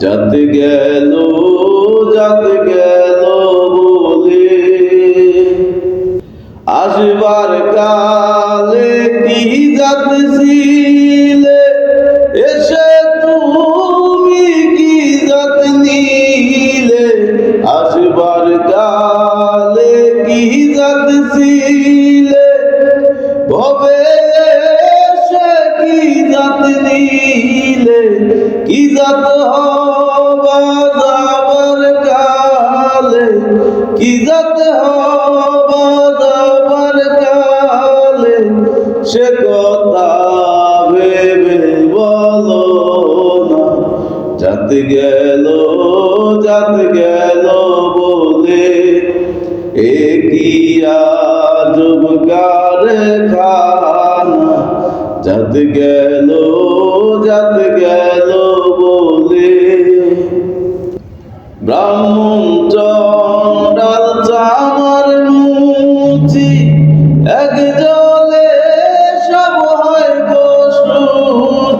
যাত গেল যাত গেল বলে। আসবার কালে কি যাত ছিলে? এসে তুমি কি যাত হবা সে কথা বলো না। যাত গেল যাত গেল বলে, এ কি আজব কারখানা? যাত গেল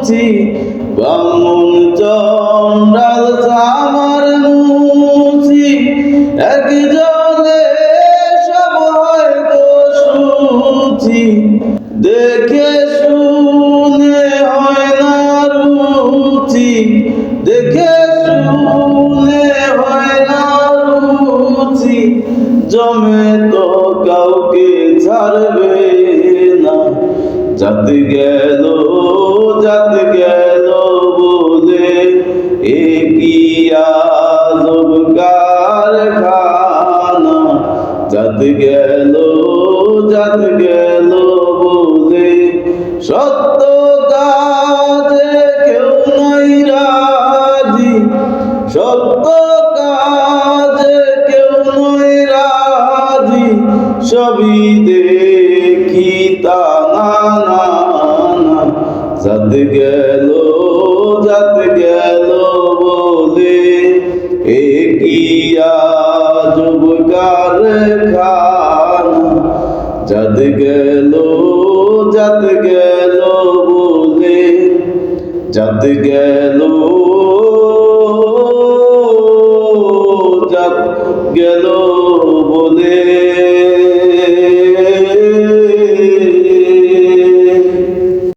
গোসুচি ব্রাহ্মণ চন্ডাল চামার মুচি এক জলে সব হয় গোসুচি দেখে শুনে হয় না রুচি, দেখে শুনে হয় না রুচি, জমে তো কাউকে ছাড়বে না। যাত গেল কারখানা যাত গেল যাত গেল বলে। সত্য কাজে কেউ নাই রাজি। সত্য কাজে কেউ নাই রাজি। সবই দেখি তা না যাত গেল যাত গেল বলে। এ গেল জাত গেল বলে জাত গেল জাত গেল